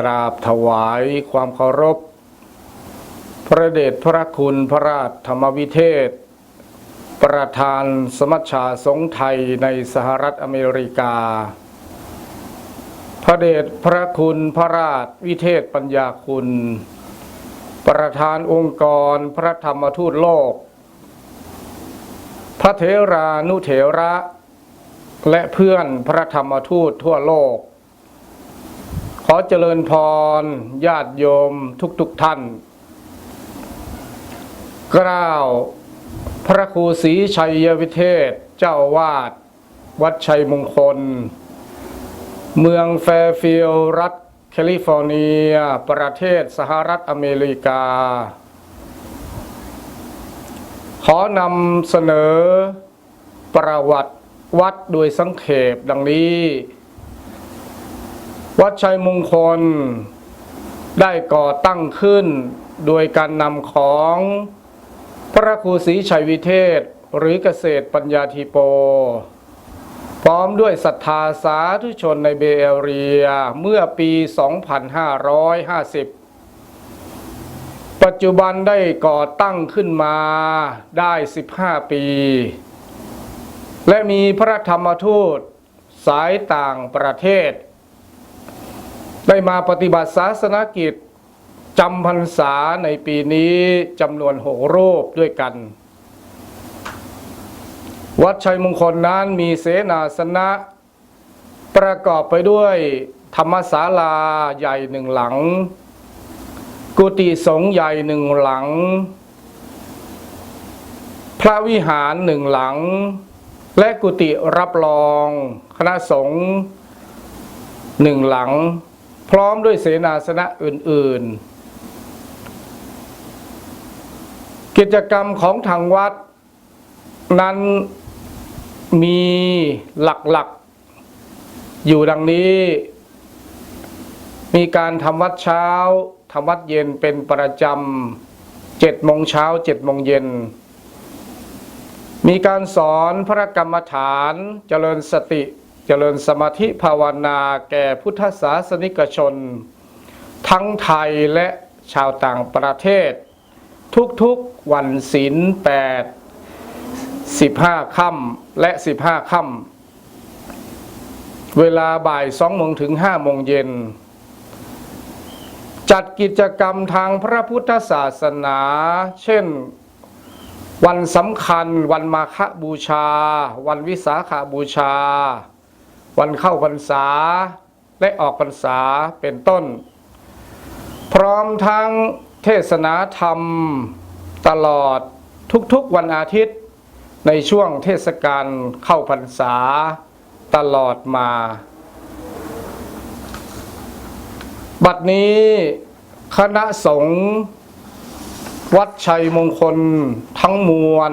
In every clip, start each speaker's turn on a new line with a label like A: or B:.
A: กราบถวายความเคารพ พระเดชพระคุณพระราชธรรมวิเทศ ประธานสมัชชาสงฆ์ไทยในสหรัฐอเมริกา พระเดชพระคุณพระราชวิเทศปัญญาคุณ ประธานองค์กรพระธรรมทูตโลก พระเถรานุเถระ และเพื่อนพระธรรมทูตทั่วโลก ขอเจริญพรญาติโยมทุกๆทท่าน กล่าว พระครูศรีชัยวิเทศเจ้าวาด วัดชัยมงคล เมืองแฟร์ฟิลด์รัฐแคลิฟอร์เนีย ประเทศสหรัฐอเมริกา ขอนำเสนอประวัติวัดโดยสังเขปดังนี้ วัดชัยมงคล ได้ก่อตั้งขึ้น โดยการนำของพระครูศรีชัยวิเทศ หรือเกษตรปัญญาธีโป พร้อมด้วยศรัทธาสาธุชนในเบเอเรียเมื่อปี 2550 ปัจจุบันได้ก่อตั้งขึ้นมาได้ 15 ปี และมีพระธรรมทูตสายต่างประเทศ ได้มาปฏิบัติศาสนกิจจำพรรษาในปีนี้จำนวนหกรูปด้วยกัน วัดชัยมงคลนั้นมีเสนาสนะ ประกอบไปด้วยธรรมศาลาใหญ่หนึ่งหลัง กุฏิสงฆ์ใหญ่หนึ่งหลัง พระวิหารหนึ่งหลัง และกุฏิรับรอง คณะสงฆ์หนึ่งหลัง พร้อมด้วยเสนาสนะอื่น ๆ กิจกรรมของทางวัด นั้นมีหลักๆ อยู่ดังนี้ มีการทำวัดเช้าทำวัดเย็นเป็นประจำเจ็ดโมงเช้าเจ็ดโมงเย็น มีการสอนพระกรรมฐานเจริญสติ เจริญสมาธิภาวนาแก่พุทธศาสนิกชน ทั้งไทยและชาวต่างประเทศ ทุกๆวันศีลแปดสิบห้าค่ำและสิบห้าค่ำเวลาบ่ายสองโมงถึงห้าโมงเย็น จัดกิจกรรมทางพระพุทธศาสนา เช่นวันสำคัญ วันมาฆบูชา วันวิสาขาบูชา วันเข้าพรรษาและออกพรรษาเป็นต้น พร้อมทั้งเทศนาธรรมตลอดทุกๆวันอาทิตย์ ในช่วงเทศกาลเข้าพรรษาตลอดมา บัดนี้คณะสงฆ์วัดชัยมงคลทั้งมวล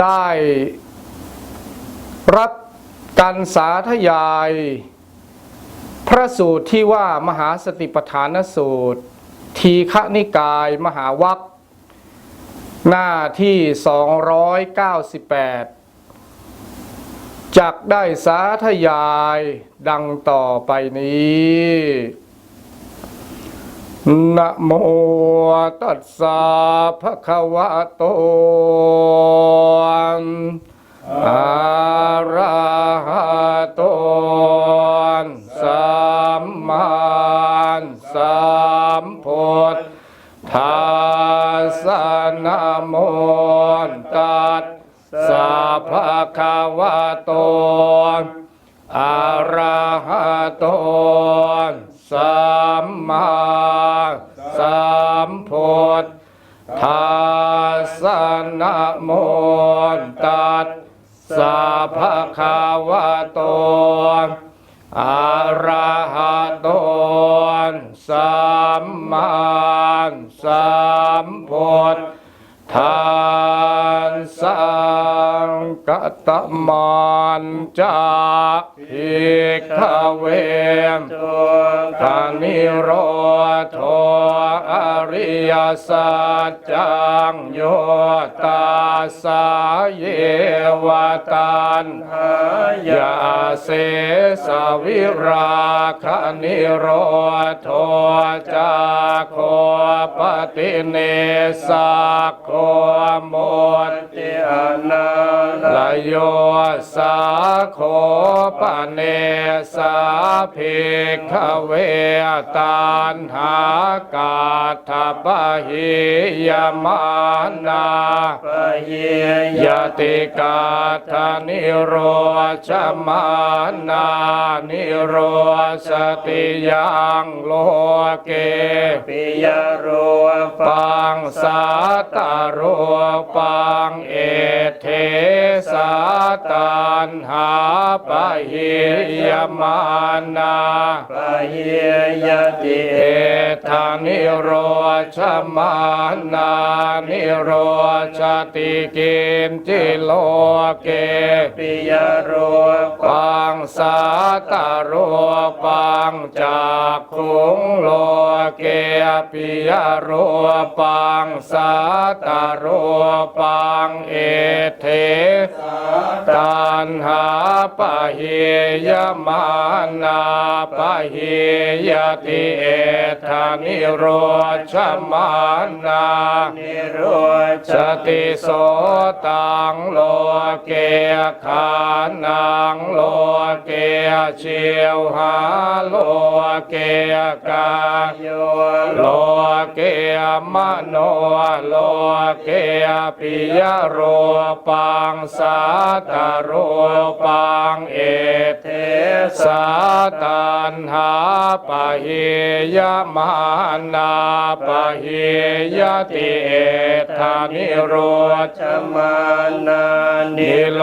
A: ได้รับ การสาธยาย พระสูตรที่ว่ามหาสติปัฏฐานสูตร ทีฆนิกายมหาวัคหน้าที่ 298 จักได้สาธยายดังต่อไปนี้นะโมตัสสะภะคะวะโต อะระหะโตสัมมาสัมพุท มันจะภิกขเวมทานิโรโทอริ ยสัจจังโยตาสาเยวตันหายาเสสวิราคนิโรโทจาโคปฏิเนสักโคโมติอนาลโยสาโคปเนสาภิกขเวตานหากาทปะหิยมานา
B: ปะเย
A: ยติกาธานิโรชมานานิโรสติยังโลเก
B: ปิยโรปะ
A: ปังสาตาโรปังเอเทสาตันหาปะหิยมานา
B: ปะเยยติ
A: เอทานิโรชมานานิโรชติกินจิโลเก
B: ปิยโรปะ
A: ปังสาตาโรปังจากขุงโลเกปิยโรปังสาตาโรปังเอเทตันหาปะเฮยมานาปะเฮยติเอธานิโรชมานา
B: นิโร
A: สติโสตังโลเกขานังโลเกเชียวหาโลเกกา
B: โย
A: โลเกมโนโลเกปิยโรปังสาตโรปังเอเทสาตันหาปะเฮ ยมานาปะเฮยติเอธานิโร
B: ชมานานิ
A: นิโล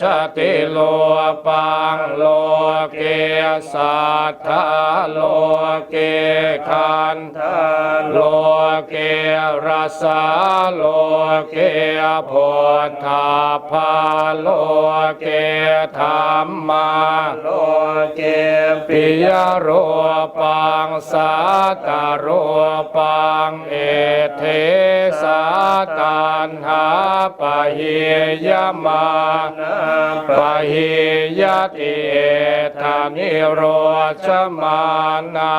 A: ชติโลปังโลเกสัทธาโลเกขัน
B: ทา
A: โลเกรสสาโลเกโพธาภาโลเกธรรมา
B: โลเก
A: ปิยโรปังสสากาโรปังเอเทสาการหาปะเฮยมา
B: นา
A: ปะเฮยติเอ นิโรชมานา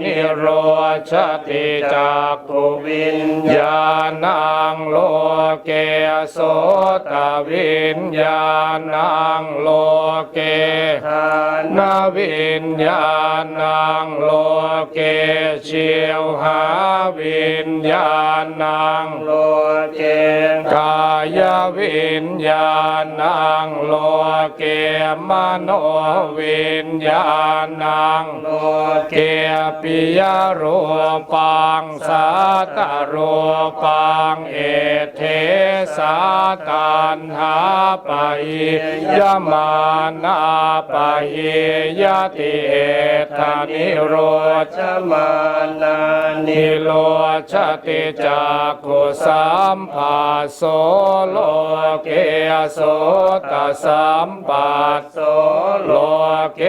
A: นิโรชติจักขุ
B: วิญ
A: ญาณังโลเกโสตวิญญาณังโลเก
B: ทาน
A: นาวิญญาณังโลเกเชียวหาวิญญาณัง
B: โลเก
A: กายวิญญาณังโลเกมโนวิญญาณัง
B: โลเก
A: ปิยโรปังสาตโรปังเอเทสาตันหาปะหิยมานาปะหิยติเอธานิโร
B: ชมานานิ
A: โลชติจักุสัมภาโสโลเกโสตสัมปัส
B: โส
A: โลเก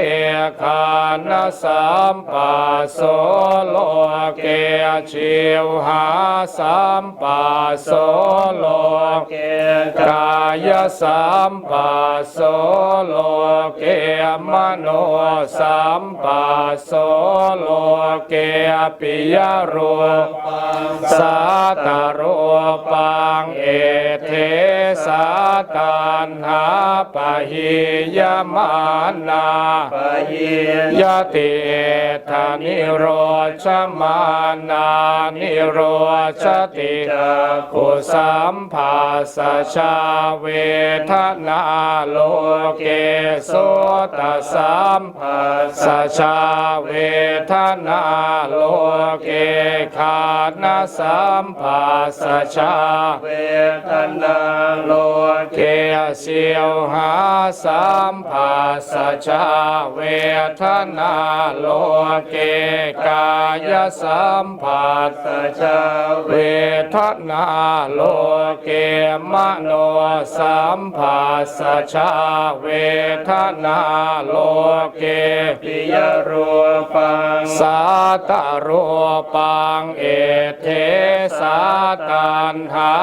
A: ขานสัมปัสโสโลเกชิวหาสัมปัสโสโล
B: เก
A: กายสัมปัสโสโลเกมโนสัมปัสโสโลเกปิยโรสาตโรปังเอเทสาตันหาปะหิยมานา
B: ปะ
A: ติเอธานิโรชมานานิโรชติกุสัมภาสชาเวทนาโลเกโสตสัมภาสชาเวทนาโลเกขานาสัมภาสชา
B: เวทนาโล
A: เกเสียวหาสัมภาสชาเวทนาโลเกกายสัมผัส
B: สัจจา
A: เวทนาโลเกมโนสัมผัสสชาเวทนาโลเก
B: ปิยรูปัง
A: สาตรูปังเอเทสาตันหา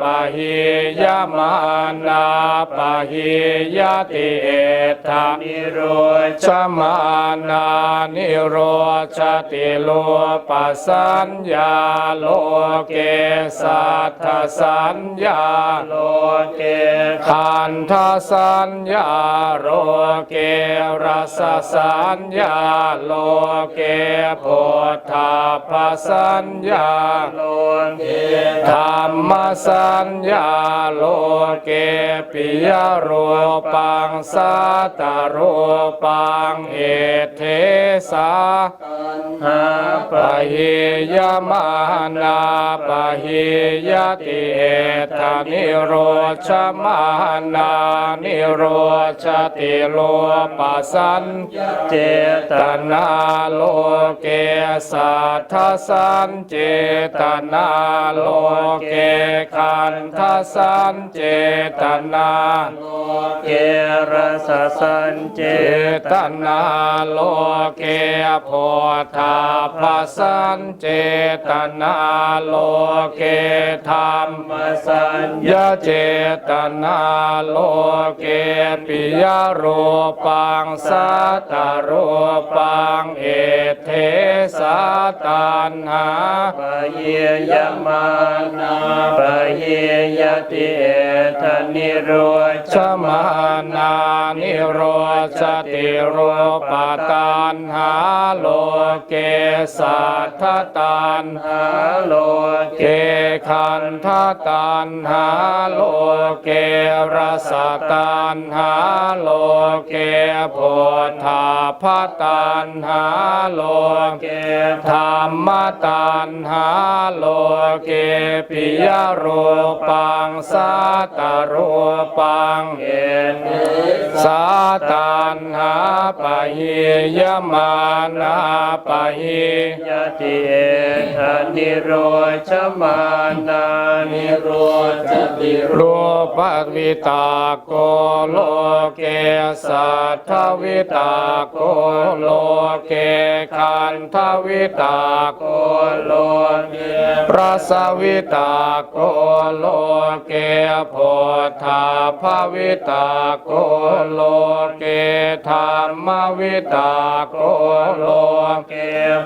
A: ปะหิยมานาปะหิยติเอทา
B: นิโร
A: ชมานานิโรชติโลปัสสัญญาโลเกสัทธสัญญา
B: โลเก
A: ขันธสัญญาโลเกรสสัญญาโลเกโพธาภสัญญา
B: โลเก
A: ธรรมสัญญาโลเกปิยรูปังสัตรูปังเอเทสา
B: หาปะ
A: หิยมานาปะหิยติเอทานิโรชมานานิโรชติโลปัสสัน
B: เจต
A: นาโลเกสัทธสันเจตนาโลเกขันธสันเจตนาโล
B: เกรสสันเจ
A: เจตนาโลเกโพธาภสันเจตนาโลเกธรรม
B: สัญ
A: ยะเจตนาโลเกปิยรูปังสัตตรูปังเอเทสาตันหา
B: ปะเยยมานาปะเยยติเอทนิโร
A: ชมานานิโรชติโรปตันหาโลเกสัทธตันหา
B: หาโล
A: เกขันธตันหาโลเกรสตันหาโลเกโพธาพตันหาโลเกธรรมตันหาโลเกปิยรูปังสัตตรูปัง
B: เกณ
A: สาตันหาปะหิยมานาปะหิ
B: ยติเอทนิโรชมานานิโรจติ
A: รูปวิตาโกโลเกสัทธวิตาโกโลเกขันธวิตาโกโลเกรสวิตาโกโลเกโพธาภวิตาโกโลเกธรรมวิตาโกโลเก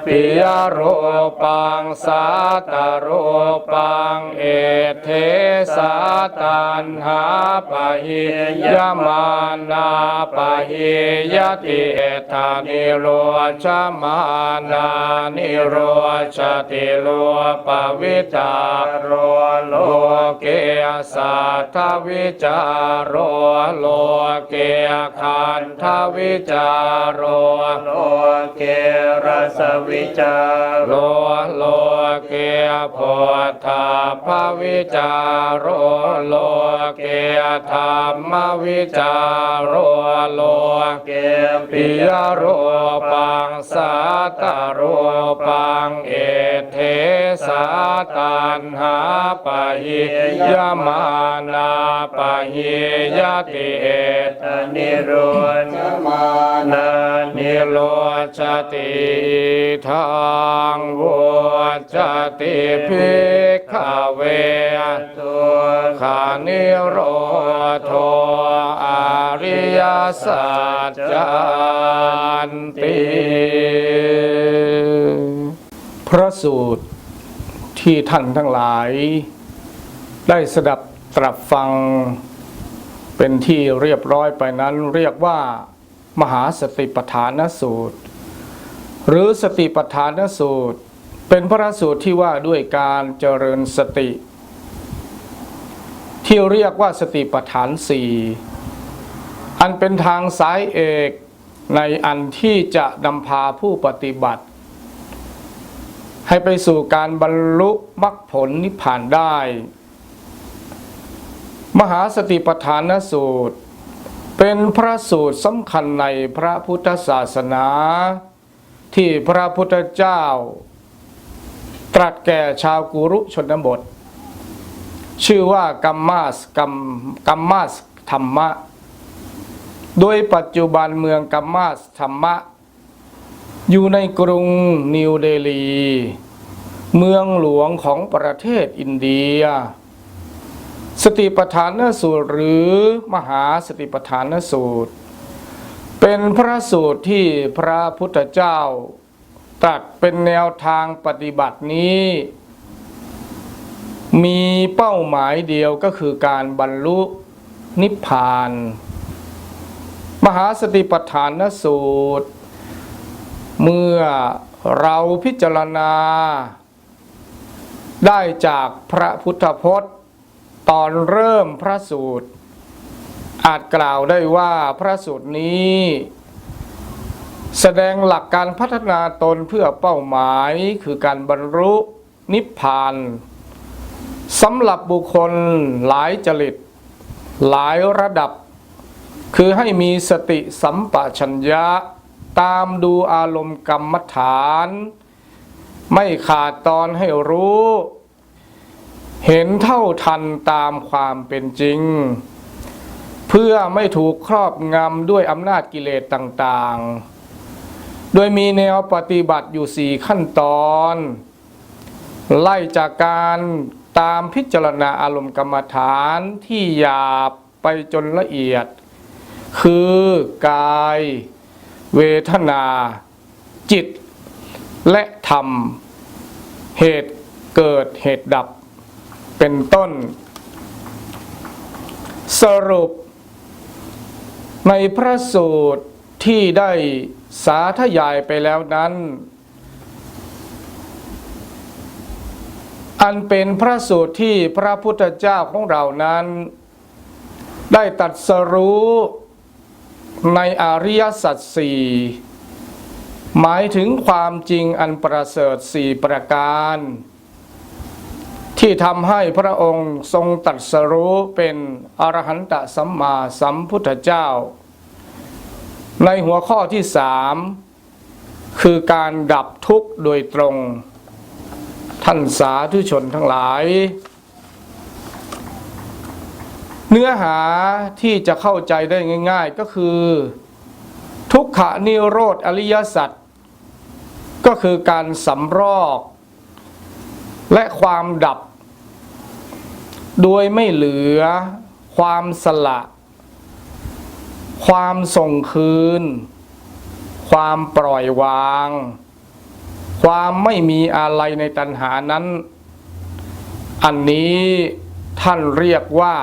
A: ปิยรูปังสัตตรูปังเอเทสาตันหาปะหิยมานาปะหิยติเอธานิโรชมานานิโรชติโลปวิจาโรโลเกสัทธวิจารโรโลเกขันธวิจารโร
B: โลเกรสวิจา
A: โลโลเกโพธาภวิจารโรโลเกธรรมวิจารโรโล
B: เก
A: ปิยรูปังสัตตรูปังเอเทสาตันหาปะหิยมานาปะหิยติเอ
B: ทนิโรชมานา
A: นิโรชติทางวัจติภิกขเว
B: ตุ
A: ขานิโรโทอาริยสัจจันติพระสูตรที่ท่านทั้งหลาย ได้สดับ ตรับฟังเป็นที่เรียบร้อยไปนั้นเรียกว่า มหาสติปัฏฐานสูตร หรือสติปัฏฐานสูตร เป็นพระสูตรที่ว่าด้วยการเจริญสติ ที่เรียกว่าสติปัฏฐานสี่อันเป็นทางสายเอกในอันที่จะนำพาผู้ปฏิบัติ ให้ไปสู่การบรรลุมรรคผลนิพพานได้ มหาสติปัฏฐานสูตร เป็นพระสูตรสำคัญในพระพุทธศาสนา ที่พระพุทธเจ้า ตรัสแก่ชาวกุรุชนบท ชื่อว่ากัมมาสกัมกัมมาสธรรมะ โดยปัจจุบันเมืองกัมมาสธรรมะ อยู่ในกรุงนิวเดลี เมืองหลวงของประเทศอินเดีย สติปัฏฐานสูตรหรือมหาสติปัฏฐานสูตร เป็นพระสูตรที่พระพุทธเจ้าตรัสเป็นแนวทางปฏิบัตินี้ มีเป้าหมายเดียวก็คือการบรรลุนิพพาน มหาสติปัฏฐานสูตร เมื่อเราพิจารณา ได้จากพระพุทธพจน์ ตอนเริ่มพระสูตร อาจกล่าวได้ว่าพระสูตรนี้ แสดงหลักการพัฒนาตนเพื่อเป้าหมายคือการบรรลุนิพพานสำหรับบุคคลหลายจริต หลายระดับ คือให้มีสติสัมปชัญญะ ตามดูอารมณ์กรรมฐาน ไม่ขาดตอนให้รู้ เห็นเท่าทันตามความเป็นจริง เพื่อไม่ถูกครอบงำด้วยอำนาจกิเลสต่างๆ โดยมีแนวปฏิบัติอยู่สี่ขั้นตอน ไล่จากการตามพิจารณาอารมณ์กรรมฐานที่หยาบไปจนละเอียด คือกาย เวทนา จิต และธรรม เหตุเกิดเหตุดับ เป็นต้น สรุป ในพระสูตรที่ได้สาธยายไปแล้วนั้น อันเป็นพระสูตรที่พระพุทธเจ้าของเรานั้น ได้ตัดสรู้ในอริยสัจสี่หมายถึงความจริงอันประเสริฐสี่ประการ ที่ทำให้พระองค์ทรงตรัสรู้เป็นอรหันตสัมมาสัมพุทธเจ้า ในหัวข้อที่สามคือการดับทุกข์โดยตรง ท่านสาธุชนทั้งหลาย เนื้อหาที่จะเข้าใจได้ง่าย ๆ ก็คือ ทุกขนิโรธอริยสัจก็คือการสำรอกและความดับ โดยไม่เหลือความสละ ความส่งคืน ความปล่อยวาง ความไม่มีอะไรในตัณหานั้น อันนี้ท่านเรียกว่า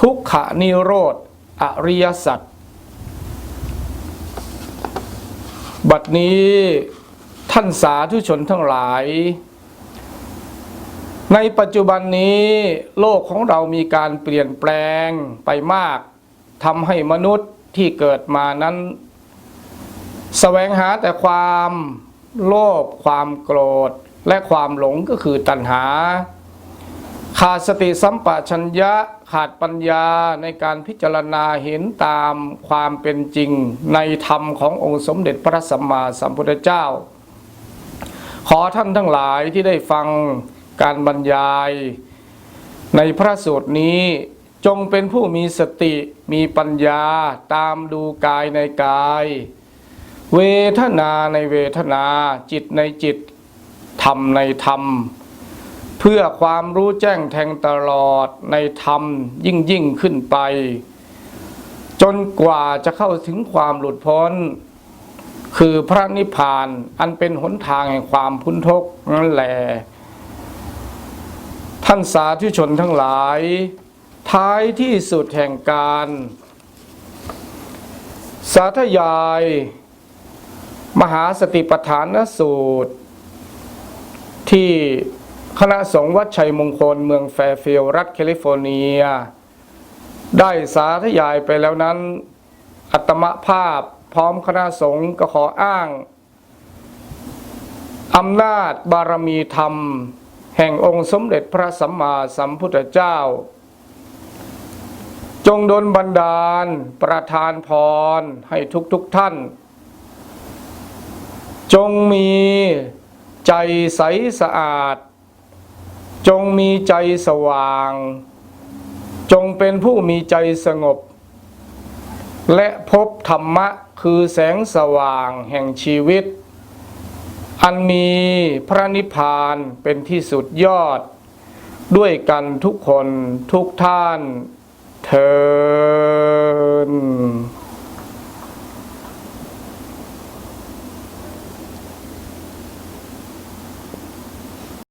A: ทุกขนิโรธ อริยสัจบัดนี้ท่านสาธุชนทั้งหลาย ในปัจจุบันนี้โลกของเรามีการเปลี่ยนแปลงไปมากทำให้มนุษย์ที่เกิดมานั้นแสวงหาแต่ความโลภความโกรธ และความหลงก็คือตัณหา ขาดสติสัมปชัญญะขาดปัญญาในการพิจารณาเห็นตามความเป็นจริงในธรรมขององค์สมเด็จพระสัมมาสัมพุทธเจ้า ขอท่านทั้งหลายที่ได้ฟัง การบรรยาย ในพระสูตรนี้จงเป็นผู้มีสติมีปัญญาตามดูกายในกาย เวทนาในเวทนาจิตในจิต ธรรมในธรรม เพื่อความรู้แจ้งแทงตลอดในธรรมยิ่งยิ่งขึ้นไป จนกว่าจะเข้าถึงความหลุดพ้น คือพระนิพพานอันเป็นหนทางแห่งความพ้นทุกข์นั่นแหละ ท่านสาธุชนทั้งหลาย ท้ายที่สุดแห่งการ สาธยาย มหาสติปัฏฐานสูตร ที่คณะสงฆ์วัดชัยมงคลเมืองแฟร์ฟิลด์รัฐแคลิฟอร์เนีย ได้สาธยายไปแล้วนั้น อัตมภาพพร้อมคณะสงฆ์ก็ขออ้างอำนาจบารมีธรรม แห่งองค์สมเด็จพระสัมมาสัมพุทธเจ้า จงดลบันดาลประทานพรให้ทุกๆทท่าน จงมีใจใสสะอาด จงมีใจสว่าง จงเป็นผู้มีใจสงบ และพบธรรมะคือแสงสว่างแห่งชีวิต อันมีพระนิพพานเป็นที่สุดยอด ด้วยกันทุกคนทุกท่านเทิน